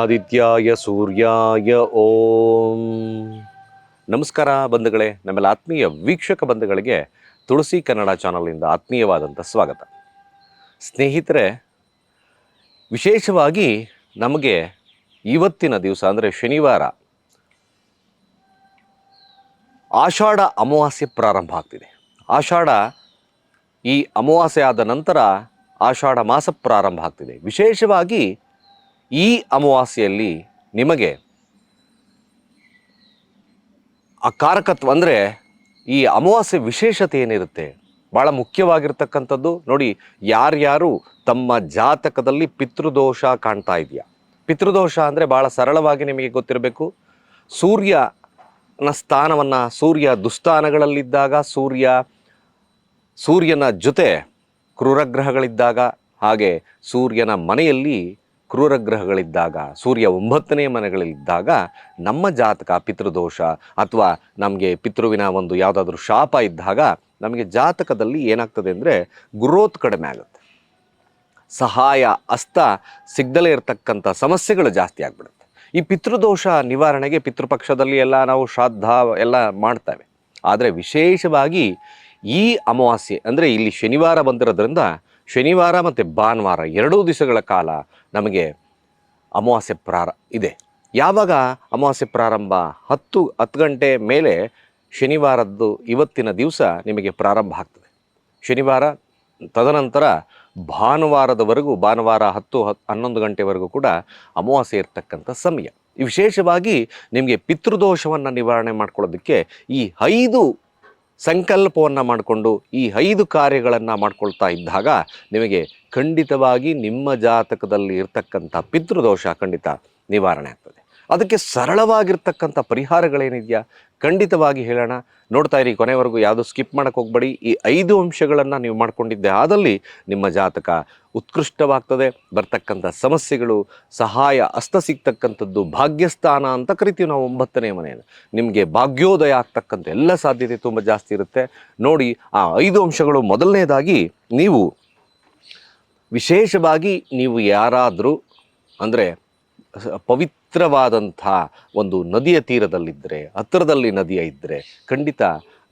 ಆದಿತ್ಯಾಯ ಸೂರ್ಯಾಯ ಓಂ. ನಮಸ್ಕಾರ ಬಂಧುಗಳೇ, ನಮ್ಮೆಲ್ಲ ಆತ್ಮೀಯ ವೀಕ್ಷಕ ಬಂಧುಗಳಿಗೆ ತುಳಸಿ ಕನ್ನಡ ಚಾನಲಿಂದ ಆತ್ಮೀಯವಾದಂಥ ಸ್ವಾಗತ. ಸ್ನೇಹಿತರೆ, ವಿಶೇಷವಾಗಿ ನಮಗೆ ಇವತ್ತಿನ ದಿವಸ ಅಂದರೆ ಶನಿವಾರ, ಆಷಾಢ ಅಮಾವಾಸ್ಯೆ ಪ್ರಾರಂಭ ಆಗ್ತಿದೆ. ಆಷಾಢ ಈ ಅಮಾವಾಸ್ಯೆ ಆದ ನಂತರ ಆಷಾಢ ಮಾಸ ಪ್ರಾರಂಭ ಆಗ್ತಿದೆ. ವಿಶೇಷವಾಗಿ ಈ ಅಮಾವಾಸ್ಯೆಯಲ್ಲಿ ನಿಮಗೆ ಆ ಕಾರಕತ್ವ ಅಂದರೆ ಈ ಅಮಾವಾಸ್ಯೆ ವಿಶೇಷತೆ ಏನಿರುತ್ತೆ? ಭಾಳ ಮುಖ್ಯವಾಗಿರ್ತಕ್ಕಂಥದ್ದು. ನೋಡಿ, ಯಾರ್ಯಾರು ತಮ್ಮ ಜಾತಕದಲ್ಲಿ ಪಿತೃದೋಷ ಕಾಣ್ತಾ ಇದೆಯಾ? ಪಿತೃದೋಷ ಅಂದರೆ ಭಾಳ ಸರಳವಾಗಿ ನಿಮಗೆ ಗೊತ್ತಿರಬೇಕು. ಸೂರ್ಯನ ಸ್ಥಾನವನ್ನು, ಸೂರ್ಯ ದುಸ್ಥಾನಗಳಲ್ಲಿದ್ದಾಗ, ಸೂರ್ಯ, ಸೂರ್ಯನ ಜೊತೆ ಕ್ರೂರಗ್ರಹಗಳಿದ್ದಾಗ, ಹಾಗೆ ಸೂರ್ಯನ ಮನೆಯಲ್ಲಿ ಕ್ರೂರಗ್ರಹಗಳಿದ್ದಾಗ ಸೂರ್ಯ ಒಂಬತ್ತನೇ ಮನೆಗಳಲ್ಲಿದ್ದಾಗ ನಮ್ಮ ಜಾತಕ ಪಿತೃದೋಷ ಅಥವಾ ನಮಗೆ ಪಿತೃವಿನ ಒಂದು ಯಾವುದಾದ್ರೂ ಶಾಪ ಇದ್ದಾಗ, ನಮಗೆ ಜಾತಕದಲ್ಲಿ ಏನಾಗ್ತದೆ ಅಂದರೆ ಗ್ರೋತ್ ಕಡಿಮೆ ಆಗುತ್ತೆ. ಸಹಾಯ, ಅಸ್ತ ಸಿಗ್ದಲೇ ಇರತಕ್ಕಂಥ ಸಮಸ್ಯೆಗಳು ಜಾಸ್ತಿ ಆಗ್ಬಿಡುತ್ತೆ. ಈ ಪಿತೃದೋಷ ನಿವಾರಣೆಗೆ ಪಿತೃಪಕ್ಷದಲ್ಲಿ ಎಲ್ಲ ನಾವು ಶ್ರಾದ್ದ ಎಲ್ಲ ಮಾಡ್ತೇವೆ. ಆದರೆ ವಿಶೇಷವಾಗಿ ಈ ಅಮಾವಾಸ್ಯೆ ಅಂದರೆ ಇಲ್ಲಿ ಶನಿವಾರ ಬಂದಿರೋದ್ರಿಂದ ಶನಿವಾರ ಮತ್ತು ಭಾನುವಾರ ಎರಡೂ ದಿವಸಗಳ ಕಾಲ ನಮಗೆ ಅಮಾವಾಸ್ಯೆ ಪ್ರಾರ, ಇದೆ. ಯಾವಾಗ ಅಮಾವಾಸ್ಯೆ ಪ್ರಾರಂಭ? ಹತ್ತು ಹತ್ತು ಗಂಟೆ ಮೇಲೆ ಶನಿವಾರದ್ದು ಇವತ್ತಿನ ದಿವಸ ನಿಮಗೆ ಪ್ರಾರಂಭ ಆಗ್ತದೆ. ಶನಿವಾರ ತದನಂತರ ಭಾನುವಾರದವರೆಗೂ, ಭಾನುವಾರ ಹತ್ತು, ಹತ್, ಹನ್ನೊಂದು ಗಂಟೆವರೆಗೂ ಕೂಡ ಅಮಾವಾಸ್ಯೆ ಇರ್ತಕ್ಕಂಥ ಸಮಯ. ವಿಶೇಷವಾಗಿ ನಿಮಗೆ ಪಿತೃದೋಷವನ್ನು ನಿವಾರಣೆ ಮಾಡ್ಕೊಳ್ಳೋದಕ್ಕೆ ಈ ಐದು ಸಂಕಲ್ಪವನ್ನು ಮಾಡಿಕೊಂಡು ಈ ಐದು ಕಾರ್ಯಗಳನ್ನು ಮಾಡ್ಕೊಳ್ತಾ ಇದ್ದಾಗ ನಿಮಗೆ ಖಂಡಿತವಾಗಿ ನಿಮ್ಮ ಜಾತಕದಲ್ಲಿ ಇರ್ತಕ್ಕಂಥ ಪಿತೃದೋಷ ಖಂಡಿತ ನಿವಾರಣೆ ಆಗ್ತದೆ. ಅದಕ್ಕೆ ಸರಳವಾಗಿರ್ತಕ್ಕಂಥ ಪರಿಹಾರಗಳೇನಿದೆಯಾ? ಖಂಡಿತವಾಗಿ ಹೇಳೋಣ. ನೋಡ್ತಾ ಇರಿ, ಕೊನೆವರೆಗೂ ಯಾವುದು ಸ್ಕಿಪ್ ಮಾಡೋಕ್ಕೆ ಹೋಗ್ಬೇಡಿ. ಈ ಐದು ಅಂಶಗಳನ್ನು ನೀವು ಮಾಡಿಕೊಂಡಿದ್ದೆ ಆದಲ್ಲಿ ನಿಮ್ಮ ಜಾತಕ ಉತ್ಕೃಷ್ಟವಾಗ್ತದೆ. ಬರ್ತಕ್ಕಂಥ ಸಮಸ್ಯೆಗಳು, ಸಹಾಯ, ಅಸ್ತ ಸಿಗ್ತಕ್ಕಂಥದ್ದು ಭಾಗ್ಯಸ್ಥಾನ ಅಂತ ಕರಿತೀವಿ ನಾವು ಒಂಬತ್ತನೇ ಮನೆಯನ್ನು. ನಿಮಗೆ ಭಾಗ್ಯೋದಯ ಆಗ್ತಕ್ಕಂಥ ಎಲ್ಲ ಸಾಧ್ಯತೆ ತುಂಬ ಜಾಸ್ತಿ ಇರುತ್ತೆ. ನೋಡಿ, ಆ ಐದು ಅಂಶಗಳು ಮೊದಲನೇದಾಗಿ ನೀವು ವಿಶೇಷವಾಗಿ ನೀವು ಯಾರಾದರೂ, ಅಂದರೆ ಪವಿತ್ರವಾದಂಥ ಒಂದು ನದಿಯ ತೀರದಲ್ಲಿದ್ದರೆ, ಹತ್ತಿರದಲ್ಲಿ ನದಿಯ ಇದ್ದರೆ ಖಂಡಿತ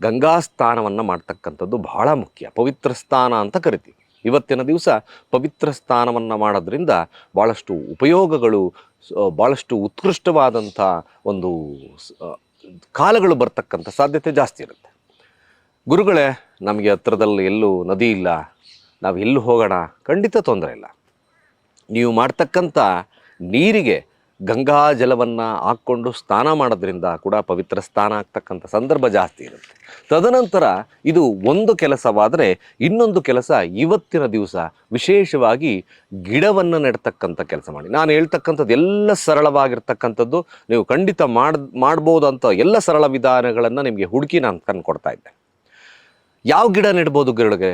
ಗಂಗಾ ಸ್ನಾನವನ್ನು ಮಾಡ್ತಕ್ಕಂಥದ್ದು ಬಹಳ ಮುಖ್ಯ. ಪವಿತ್ರ ಸ್ಥಾನ ಅಂತ ಕರಿತೀವಿ. ಇವತ್ತಿನ ದಿವಸ ಪವಿತ್ರ ಸ್ಥಾನವನ್ನು ಮಾಡೋದ್ರಿಂದ ಭಾಳಷ್ಟು ಉಪಯೋಗಗಳು ಭಾಳಷ್ಟು ಉತ್ಕೃಷ್ಟವಾದಂಥ ಒಂದು ಕಾಲಗಳು ಬರ್ತಕ್ಕಂಥ ಸಾಧ್ಯತೆ ಜಾಸ್ತಿ ಇರುತ್ತೆ. ಗುರುಗಳೇ, ನಮಗೆ ಹತ್ರದಲ್ಲಿ ಎಲ್ಲೂ ನದಿ ಇಲ್ಲ. ನಾವು ಎಲ್ಲೂ ಹೋಗೋಣ. ಖಂಡಿತ ತೊಂದರೆ ಇಲ್ಲ. ನೀವು ಮಾಡ್ತಕ್ಕಂಥ ನೀರಿಗೆ ಗಂಗಾ ಜಲವನ್ನು ಹಾಕ್ಕೊಂಡು ಸ್ನಾನ ಮಾಡೋದ್ರಿಂದ ಕೂಡ ಪವಿತ್ರ ಸ್ನಾನ ಆಗ್ತಕ್ಕಂಥ ಸಂದರ್ಭ ಜಾಸ್ತಿ ಇರುತ್ತೆ. ತದನಂತರ ಇದು ಒಂದು ಕೆಲಸವಾದರೆ ಇನ್ನೊಂದು ಕೆಲಸ ಇವತ್ತಿನ ದಿವಸ ವಿಶೇಷವಾಗಿ ಗಿಡವನ್ನು ನೆಡ್ತಕ್ಕಂಥ ಕೆಲಸ ಮಾಡಿ. ನಾನು ಹೇಳ್ತಕ್ಕಂಥದ್ದು ಎಲ್ಲ ಸರಳವಾಗಿರ್ತಕ್ಕಂಥದ್ದು. ನೀವು ಖಂಡಿತ ಮಾಡ್ ಮಾಡ್ಬೋದಂಥ ಎಲ್ಲ ಸರಳ ವಿಧಾನಗಳನ್ನು ನಿಮಗೆ ಹುಡುಕಿ ನಾನು ತಂದು ಕೊಡ್ತಾ ಇದ್ದೆ. ಯಾವ ಗಿಡ ನೆಡ್ಬೋದು ಗಿಡಗೆ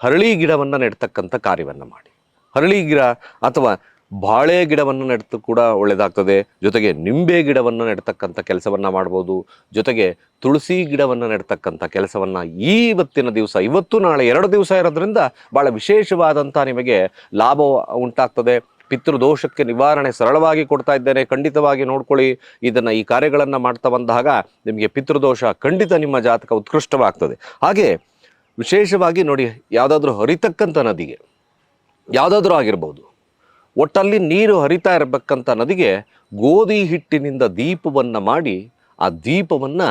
ಹರಳಿ ಗಿಡವನ್ನು ನೆಡ್ತಕ್ಕಂಥ ಕಾರ್ಯವನ್ನು ಮಾಡಿ. ಹರಳಿ ಗಿಡ ಅಥವಾ ಬಾಳೆ ಗಿಡವನ್ನು ನೆಡ್ತು ಕೂಡ ಒಳ್ಳೆಯದಾಗ್ತದೆ ಜೊತೆಗೆ ನಿಂಬೆ ಗಿಡವನ್ನು ನೆಡ್ತಕ್ಕಂಥ ಕೆಲಸವನ್ನು ಮಾಡ್ಬೋದು. ಜೊತೆಗೆ ತುಳಸಿ ಗಿಡವನ್ನು ನೆಡ್ತಕ್ಕಂಥ ಕೆಲಸವನ್ನು ಇವತ್ತಿನ ದಿವಸ, ಇವತ್ತು ನಾಳೆ ಎರಡು ದಿವಸ ಇರೋದ್ರಿಂದ ಭಾಳ ವಿಶೇಷವಾದಂಥ ನಿಮಗೆ ಲಾಭ ಉಂಟಾಗ್ತದೆ. ಪಿತೃದೋಷಕ್ಕೆ ನಿವಾರಣೆ ಸರಳವಾಗಿ ಕೊಡ್ತಾ ಇದ್ದೇನೆ. ಖಂಡಿತವಾಗಿ ನೋಡ್ಕೊಳ್ಳಿ. ಇದನ್ನು ಈ ಕಾರ್ಯಗಳನ್ನು ಮಾಡ್ತಾ ಬಂದಾಗ ನಿಮಗೆ ಪಿತೃದೋಷ ಖಂಡಿತ ನಿಮ್ಮ ಜಾತಕ ಉತ್ಕೃಷ್ಟವಾಗ್ತದೆ. ಹಾಗೆ ವಿಶೇಷವಾಗಿ ನೋಡಿ, ಯಾವುದಾದ್ರೂ ಹರಿತಕ್ಕಂಥ ನದಿಗೆ, ಯಾವುದಾದ್ರೂ ಆಗಿರ್ಬೋದು ಒಟ್ಟಲ್ಲಿ ನೀರು ಹರಿತಾ ಇರಬೇಕಂತ ನದಿಗೆ ಗೋಧಿ ಹಿಟ್ಟಿನಿಂದ ದೀಪವನ್ನು ಮಾಡಿ ಆ ದೀಪವನ್ನು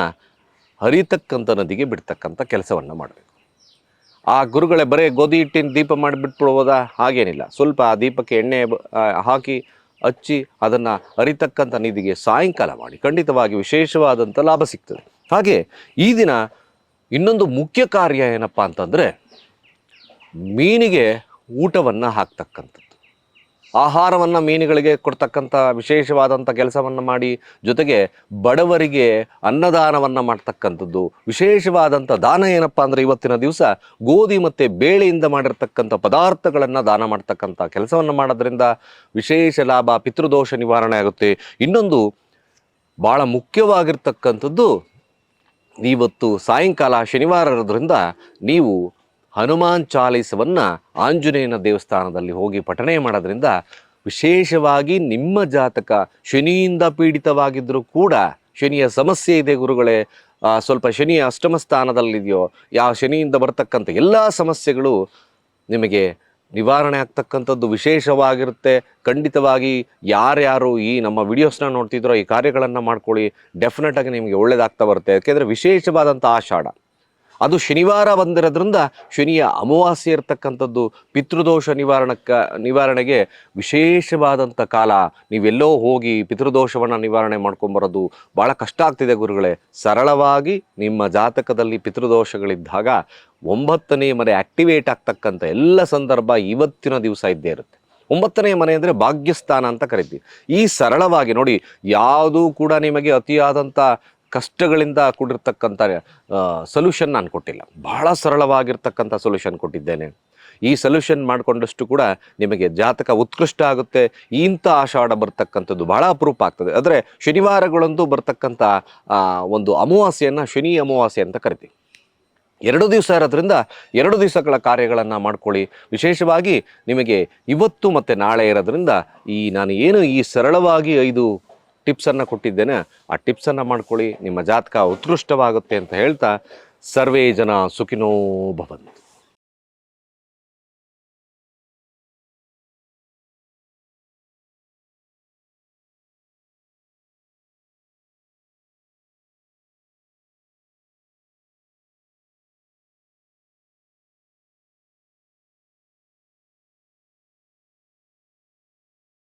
ಹರಿತಕ್ಕಂಥ ನದಿಗೆ ಬಿಡ್ತಕ್ಕಂಥ ಕೆಲಸವನ್ನು ಮಾಡಬೇಕು. ಆ ಗುರುಗಳೇ ಬರೀ ಗೋಧಿ ಹಿಟ್ಟಿನ ದೀಪ ಮಾಡಿ ಬಿಟ್ಬಿಡ್ಬೋದಾ ಹಾಗೇನಿಲ್ಲ. ಸ್ವಲ್ಪ ಆ ದೀಪಕ್ಕೆ ಎಣ್ಣೆ ಹಾಕಿ ಹಚ್ಚಿ ಅದನ್ನು ಅರಿತಕ್ಕಂಥ ನಿಧಿಗೆ ಸಾಯಂಕಾಲ ಮಾಡಿ ಖಂಡಿತವಾಗಿ ವಿಶೇಷವಾದಂಥ ಲಾಭ ಸಿಗ್ತದೆ. ಹಾಗೆ ಈ ದಿನ ಇನ್ನೊಂದು ಮುಖ್ಯ ಕಾರ್ಯ ಏನಪ್ಪ ಅಂತಂದರೆ ಮೀನಿಗೆ ಊಟವನ್ನು ಹಾಕ್ತಕ್ಕಂಥದ್ದು. ಆಹಾರವನ್ನು ಮೀನುಗಳಿಗೆ ಕೊಡ್ತಕ್ಕಂಥ ವಿಶೇಷವಾದಂಥ ಕೆಲಸವನ್ನು ಮಾಡಿ, ಜೊತೆಗೆ ಬಡವರಿಗೆ ಅನ್ನದಾನವನ್ನು ಮಾಡ್ತಕ್ಕಂಥದ್ದು. ವಿಶೇಷವಾದಂಥ ದಾನ ಏನಪ್ಪ ಅಂದರೆ ಇವತ್ತಿನ ದಿವಸ ಗೋಧಿ ಮತ್ತು ಬೇಳೆಯಿಂದ ಮಾಡಿರ್ತಕ್ಕಂಥ ಪದಾರ್ಥಗಳನ್ನು ದಾನ ಮಾಡ್ತಕ್ಕಂಥ ಕೆಲಸವನ್ನು ಮಾಡೋದ್ರಿಂದ ವಿಶೇಷ ಲಾಭ, ಪಿತೃದೋಷ ನಿವಾರಣೆ ಆಗುತ್ತೆ. ಇನ್ನೊಂದು ಭಾಳ ಮುಖ್ಯವಾಗಿರ್ತಕ್ಕಂಥದ್ದು ಇವತ್ತು ಸಾಯಂಕಾಲ ಶನಿವಾರ ಇರೋದ್ರಿಂದ ನೀವು ಹನುಮಾನ್ ಚಾಲೀಸವನ್ನು ಆಂಜನೇಯನ ದೇವಸ್ಥಾನದಲ್ಲಿ ಹೋಗಿ ಪಠಣೆ ಮಾಡೋದ್ರಿಂದ ವಿಶೇಷವಾಗಿ ನಿಮ್ಮ ಜಾತಕ ಶನಿಯಿಂದ ಪೀಡಿತವಾಗಿದ್ದರೂ ಕೂಡ ಶನಿಯ ಸಮಸ್ಯೆ ಇದೆ ಗುರುಗಳೇ. ಸ್ವಲ್ಪ ಶನಿಯ ಅಷ್ಟಮ ಸ್ಥಾನದಲ್ಲಿದೆಯೋ, ಯಾವ ಶನಿಯಿಂದ ಬರತಕ್ಕಂಥ ಎಲ್ಲ ಸಮಸ್ಯೆಗಳು ನಿಮಗೆ ನಿವಾರಣೆ ಆಗ್ತಕ್ಕಂಥದ್ದು ವಿಶೇಷವಾಗಿರುತ್ತೆ. ಖಂಡಿತವಾಗಿ ಯಾರ್ಯಾರು ಈ ನಮ್ಮ ವಿಡಿಯೋಸ್ನ ನೋಡ್ತಿದ್ರೋ ಈ ಕಾರ್ಯಗಳನ್ನು ಮಾಡ್ಕೊಳ್ಳಿ. ಡೆಫಿನೆಟ್ ಆಗಿ ನಿಮಗೆ ಒಳ್ಳೇದಾಗ್ತಾ ಬರುತ್ತೆ. ಯಾಕೆಂದರೆ ವಿಶೇಷವಾದಂಥ ಆಷಾಢ. ಅದು ಶನಿವಾರ ಬಂದಿರೋದ್ರಿಂದ ಶನಿಯ ಅಮಾವಾಸ್ಯೆ ಇರತಕ್ಕಂಥದ್ದು ಪಿತೃದೋಷ ನಿವಾರಣಕ್ಕ, ನಿವಾರಣೆಗೆ ವಿಶೇಷವಾದಂಥ ಕಾಲ. ನೀವೆಲ್ಲೋ ಹೋಗಿ ಪಿತೃದೋಷವನ್ನು ನಿವಾರಣೆ ಮಾಡ್ಕೊಂಬರೋದು ಭಾಳ ಕಷ್ಟ ಆಗ್ತಿದೆ ಗುರುಗಳೇ. ಸರಳವಾಗಿ ನಿಮ್ಮ ಜಾತಕದಲ್ಲಿ ಪಿತೃದೋಷಗಳಿದ್ದಾಗ ಒಂಬತ್ತನೇ ಮನೆ ಆಕ್ಟಿವೇಟ್ ಆಗ್ತಕ್ಕಂಥ ಎಲ್ಲ ಸಂದರ್ಭ ಇವತ್ತಿನ ದಿವಸ ಇದ್ದೇ ಇರುತ್ತೆ. ಒಂಬತ್ತನೇ ಮನೆ ಅಂದರೆ ಭಾಗ್ಯಸ್ಥಾನ ಅಂತ ಕರಿತೀವಿ. ಈ ಸರಳವಾಗಿ ನೋಡಿ, ಯಾವುದೂ ಕೂಡ ನಿಮಗೆ ಅತಿಯಾದಂಥ ಕಷ್ಟಗಳಿಂದ ಕೂಡಿರ್ತಕ್ಕಂಥ ಸೊಲ್ಯೂಷನ್ ನಾನು ಕೊಟ್ಟಿಲ್ಲ. ಬಹಳ ಸರಳವಾಗಿರ್ತಕ್ಕಂಥ ಸೊಲ್ಯೂಷನ್ ಕೊಟ್ಟಿದ್ದೇನೆ. ಈ ಸೊಲ್ಯೂಷನ್ ಮಾಡಿಕೊಂಡಷ್ಟು ಕೂಡ ನಿಮಗೆ ಜಾತಕ ಉತ್ಕೃಷ್ಟ ಆಗುತ್ತೆ. ಇಂಥ ಆಷಾಢ ಬರ್ತಕ್ಕಂಥದ್ದು ಭಾಳ ಅಪರೂಪ ಆಗ್ತದೆ. ಆದರೆ ಶನಿವಾರಗಳಂದು ಬರ್ತಕ್ಕಂಥ ಒಂದು ಅಮಾವಾಸ್ಯೆಯನ್ನು ಶನಿ ಅಮಾವಾಸ್ಯೆ ಅಂತ ಕರಿತೀವಿ. ಎರಡು ದಿವಸ ಇರೋದ್ರಿಂದ ಎರಡು ದಿವಸಗಳ ಕಾರ್ಯಗಳನ್ನು ಮಾಡ್ಕೊಳ್ಳಿ. ವಿಶೇಷವಾಗಿ ನಿಮಗೆ ಇವತ್ತು ಮತ್ತು ನಾಳೆ ಇರೋದ್ರಿಂದ ಈ ನಾನು ಏನು ಈ ಸರಳವಾಗಿ ಐದು ಟಿಪ್ಸನ್ನು ಕೊಟ್ಟಿದ್ದೇನೆ. ಆ ಟಿಪ್ಸನ್ನು ಮಾಡ್ಕೊಳ್ಳಿ ನಿಮ್ಮ ಜಾತಕ ಉತ್ಕೃಷ್ಟವಾಗುತ್ತೆ ಅಂತ ಹೇಳ್ತಾ ಸರ್ವೇ ಜನ ಸುಖಿನೋ ಭವಂತು.